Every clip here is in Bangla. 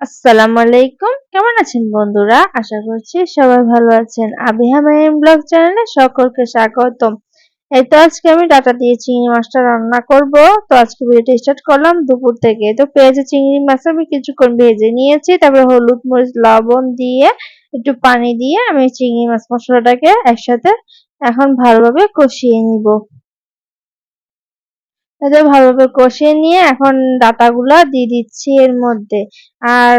আসসালামু আলাইকুম কেমন আছেন বন্ধুরা? আশা করছি সবাই ভালো আছেন। আবিহা মাইম ব্লগ চ্যানেলে সকলকে স্বাগতম। এই তো আজকে আমি ডাটা দিয়ে চিংড়ি মাছটা রান্না করব। তো আজকে ভিডিওটা স্টার্ট করলাম দুপুর থেকে। তো পেঁয়াজে চিংড়ি মাছ আমি কিছুক্ষণ ভেজে নিয়েছি। তারপরে হলুদ মরিচ, লবণ দিয়ে একটু পানি দিয়ে আমি চিংড়ি মাছ মশলাটাকে একসাথে এখন ভালোভাবে কষিয়ে নিব। এদের ভালোভাবে কষিয়ে নিয়ে এখন ডাটাগুলা দিয়ে দিচ্ছি এর মধ্যে। আর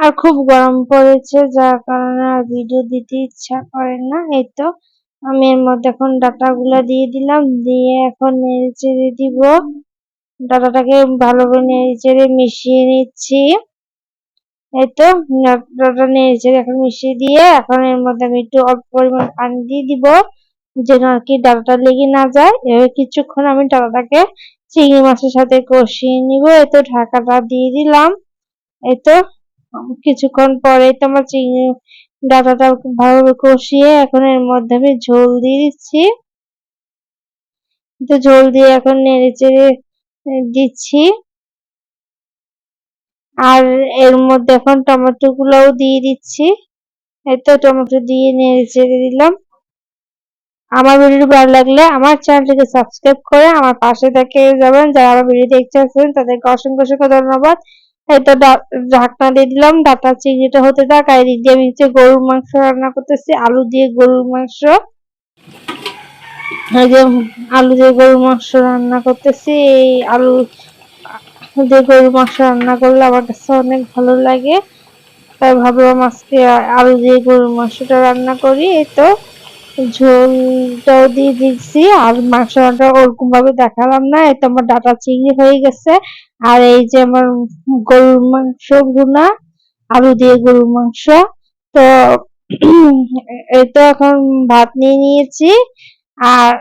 আর খুব গরম পড়েছে, যার কারণে আর ভিডিও দিতে ইচ্ছা করে না। এই তো, আমি এর মধ্যে এখন ডাটাগুলা দিয়ে দিলাম। দিয়ে এখন নেড়ে চেড়ে দিব। ডাটাটাকে ভালো করে নেড়ে চেড়ে মিশিয়ে নিচ্ছি। এই তো ডাটা নেড়ে চেড়ে এখন মিশিয়ে দিয়ে এখন এর মধ্যে আমি একটু অল্প পরিমাণ পানি দিয়ে দিব। যেন আর কি ডাটাটা লেগে না যায়। এবার কিছুক্ষণ আমি ডাটাটাকে চিংড়ি মাছের সাথে কষিয়ে নিব। এই তো ঢাকাটা দিয়ে দিলাম। এই তো কিছুক্ষণ পরে তো আমার চিংড়ি ডাটাটা ভালোভাবে কষিয়ে এখন এর মধ্যে আমি ঝোল দিয়ে দিচ্ছি। তো ঝোল দিয়ে এখন নেড়ে চেড়ে দিচ্ছি। আর এর মধ্যে এখন টমেটো গুলোও দিয়ে দিচ্ছি। এই তো টমেটো দিয়ে নেড়ে চেড়ে দিলাম। আমার ভিডিওটি ভালো লাগলে আমার চ্যানেলটিকে সাবস্ক্রাইব করে আমার পাশে থেকে যাবেন। যারা আমার ভিডিও দেখতে আসছেন, তাদেরকে অসংখ্য অসংখ্য ধন্যবাদ। এটা ঢাকনা দিয়ে দিলাম। ডাটা চিংড়িটা হতে থাক। আর এদিক দিয়ে আমি গরুর মাংস রান্না করতেছি। আলু দিয়ে গরুর মাংস। আলু দিয়ে গরুর মাংস রান্না করতেছি। এই আলু দিয়ে গরুর মাংস রান্না করলে আমার কাছে অনেক ভালো লাগে। তাই ভাবলাম আজকে আলু দিয়ে গরুর মাংসটা রান্না করি। এই তো। ঝোলটাও দিয়ে দিচ্ছি আর মাংসটা ওরকম ভাবে দেখালাম না তো আমার ডাটা চিংড়ি হয়ে গেছে। আর এই যে আমার গরুর মাংস ভুনা আলু দিয়ে গরুর মাংস, তো তো এখন ভাত নিয়ে নিয়েছি, আর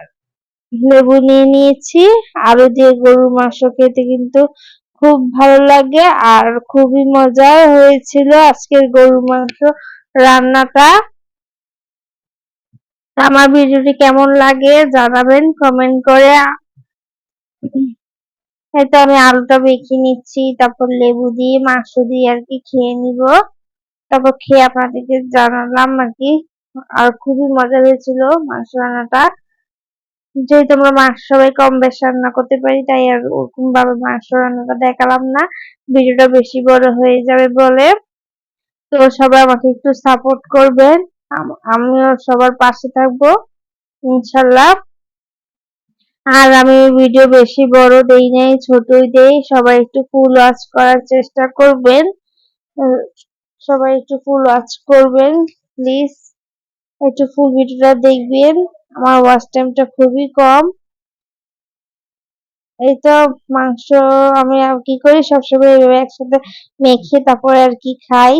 লেবু নিয়ে নিয়েছি, আলু দিয়ে গরুর মাংস খেতে কিন্তু খুব ভালো লাগে আর খুবই মজার হয়েছিল আজকের গরুর মাংস রান্নাটা। আমার ভিডিওটি কেমন লাগে জানাবেন কমেন্ট করে। এই তো আমি আলুটা বেঁকে নিচ্ছি, তারপর লেবু দিয়ে, মাংস দিয়ে আর কি খেয়ে নিব। তারপর খেয়ে আপনাদেরকে জানালাম আর কি। আর খুবই মজা হয়েছিল মাংস রান্নাটা। যেহেতু আমরা মাংস সবাই কম বেশ রান্না করতে পারি, তাই আর ওরকম ভাবে মাংস রান্নাটা দেখালাম না। ভিডিওটা বেশি বড় হয়ে যাবে বলে। তো সবাই আমাকে একটু সাপোর্ট করবেন। আমিও সবার পাশে থাকব, ইনশাল্লাহ। আর আমি ভিডিও বেশি বড় দেই নাই, ছোটই দেই, সবাই একটু ফুল ওয়াচ করার চেষ্টা করবেন। সবাই একটু ফুল ওয়াচ করবেন প্লিজ একটু ফুল ভিডিওটা দেখবেন, আমার ওয়াচ টাইমটা খুবই কম। এই তো, মাংস আমি কি করি, সবসময় এইভাবে একসাথে মেখে তারপরে আর কি খাই।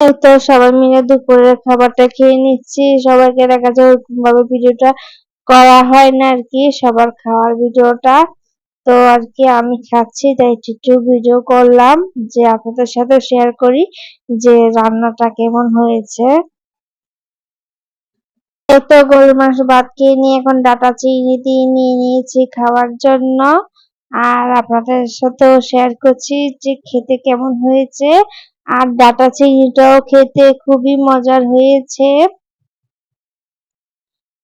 এই তো সবাই মিলে দুপুরের খাবারটা খেয়ে নিচ্ছি। সবাইকে দেখা যায় ওরকম ভাবে ভিডিওটা করা হয় না আর কি, সবার খাওয়ার ভিডিওটা। তো আর কি, আমি খাচ্ছি, তাই একটু ভিডিও করলাম, যে আপনাদের সাথে শেয়ার করি যে রান্নাটা কেমন হয়েছে। তো গরুর মাংস ভাত খেয়ে নিয়ে এখন ডাটা চিনি দিয়ে নিয়ে নিয়েছি খাওয়ার জন্য। আর আপনাদের সাথেও শেয়ার করছি যে খেতে কেমন হয়েছে। আর ডাটা চিংড়িটাও খেতে খুবই মজার হয়েছে।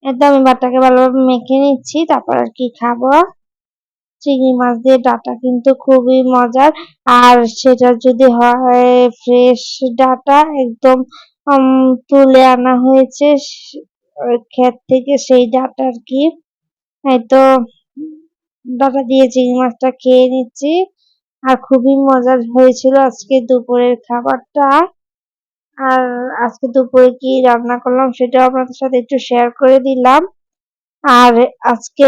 এটা আমি ভাতটাকে ভালোভাবে মেখে নিচ্ছি, তারপর আর কি খাব। চিংড়ি মাছ দিয়ে ডাটা কিন্তু খুবই মজার। আর সেটা যদি হয় ফ্রেশ ডাটা একদম তুলে আনা হয়েছে ক্ষেত থেকে সেই ডাটা আর কি। এই তো ডাটা দিয়ে চিংড়ি মাছটা খেয়ে নিচ্ছি। আর খুবই মজার হয়েছিল আজকে দুপুরের খাবারটা। আর আজকে দুপুরে কি রান্না করলাম সেটাও আপনাদের সাথে একটু শেয়ার করে দিলাম। আর আজকে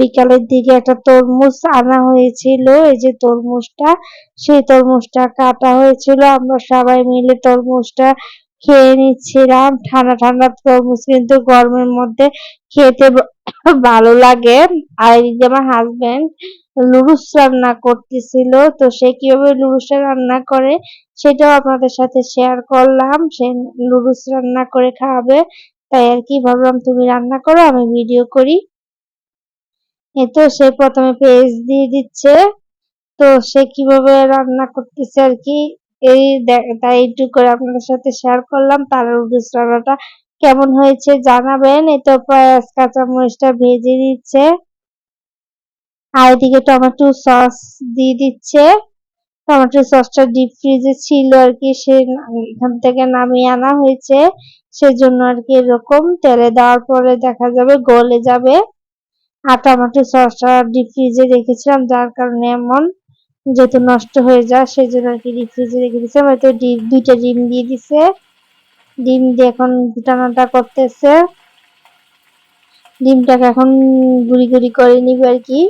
বিকালের দিকে একটা তরমুজ আনা হয়েছিল, এই যে তরমুজটা, সেই তরমুজটা কাটা হয়েছিল। আমরা সবাই মিলে তরমুজটা খেয়ে নিচ্ছিলাম। ঠান্ডা ঠান্ডা তরমুজ কিন্তু গরমের মধ্যে খেতে ভালো লাগে। আর এদিকে আমার হাজবেন্ড লুডুস রান্না করতেছিল, তো সে কীভাবে লুডুসটা রান্না করে সেটাও আপনাদের সাথে শেয়ার করলাম। সে লুডুস রান্না করে খাওয়াবে তাই আর কি ভাবলাম তুমি রান্না করো, আমি ভিডিও করি। এতো সে প্রথমে পেঁয়াজ দিয়ে দিচ্ছে। তো সে কীভাবে রান্না করতেছে আর কি এই তাই একটু করে আপনাদের সাথে শেয়ার করলাম, তার রান্নাটা কেমন হয়েছে জানাবেন। তো পেঁয়াজ, কাঁচামরিচটা ভেজে দিচ্ছে আর এদিকে টমেটো সস দিয়ে দিচ্ছে। টমেটো সসটা ডিপ ফ্রিজে ছিল আর কি, সে এখান থেকে নামিয়ে আনা হয়েছে। সেজন্য আর কি এরকম তেলে দেওয়ার পরে দেখা যাবে গলে যাবে। আর টমেটো সসটা ডিপ ফ্রিজে রেখেছিলাম, যার কারণে এমন যেহেতু নষ্ট হয়ে যায় সেই জন্য আর কি ডিপ ফ্রিজে রেখে দিচ্ছে হয়তো দুইটা ডিম দিয়ে দিছে। ডিম দিয়ে এখন টানাটা করতেছে। ডিমটাকে এখন গুড়ি গুড়ি করে নিবে আর কি।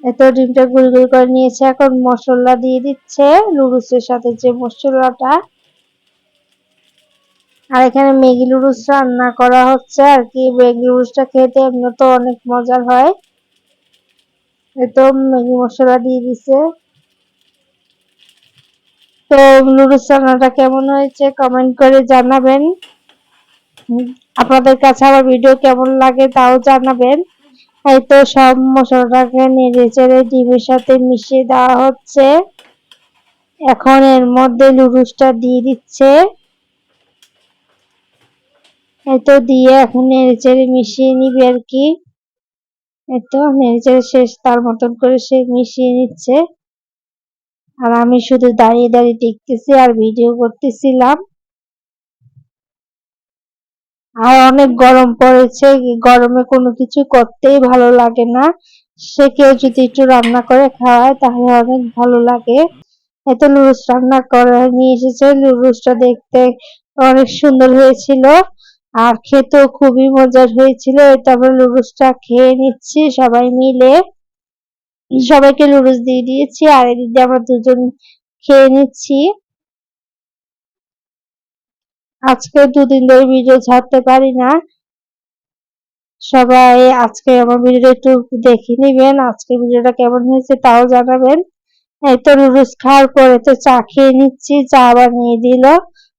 এত ডিমটা গুড়ি গুড়ি করে নিয়েছে, এখন মশলা দিয়ে দিচ্ছে লুডুসের সাথে যে মশলাটা। আর এখানে ম্যাগি লুডুস রান্না করা হচ্ছে আর কি। ম্যাগি লুডুসটা খেতে এমনি তো অনেক মজার হয়। এতো ম্যাগি মশলা দিয়ে দিছে। তো লুডুস রান্নাটা কেমন হয়েছে কমেন্ট করে জানাবেন। আপনাদের কাছে আমার ভিডিও কেমন লাগে তাও জানাবেন। এই তো সব মশলাটাকে নেড়ে চেড়ে ডিমের সাথে মিশিয়ে দেওয়া হচ্ছে। এখন এর মধ্যে লুডুসটা দিয়ে দিচ্ছে। এই তো দিয়ে এখন নেড়ে চেড়ে মিশিয়ে নিবে আর কি। নেড়ে চেড়ে শেষ তার মতন করে সে মিশিয়ে নিচ্ছে। আর আমি শুধু দাঁড়িয়ে দাঁড়িয়ে দেখতেছি আর ভিডিও করতেছিলাম। আর অনেক গরম পড়েছে, গরমে কোনো কিছু করতেই ভালো লাগে না। সে কেউ যদি একটু রান্না করে খাওয়ায়, তাহলে অনেক ভালো লাগে। এত লুডুস রান্না করে নিয়ে এসেছে। লুডুসটা দেখতে অনেক সুন্দর হয়েছিল। আর খেতেও খুবই মজার হয়েছিল। তারপর লুডুসটা খেয়ে নিচ্ছি সবাই মিলে। সবাইকে লুডুস দিয়ে দিয়েছি আর এদিক আমরা দুজন খেয়ে নিচ্ছি। আজকে দুদিন ধরে ভিডিও ছাড়তে পারি না। সবাই আজকে আমার ভিডিওটা একটু দেখে নিবেন, আজকে ভিডিওটা কেমন হয়েছে তাও জানাবেন। এই তো নুডলস খাওয়ার পরে তো চা খেয়ে নিচ্ছি, চা বানিয়ে দিল।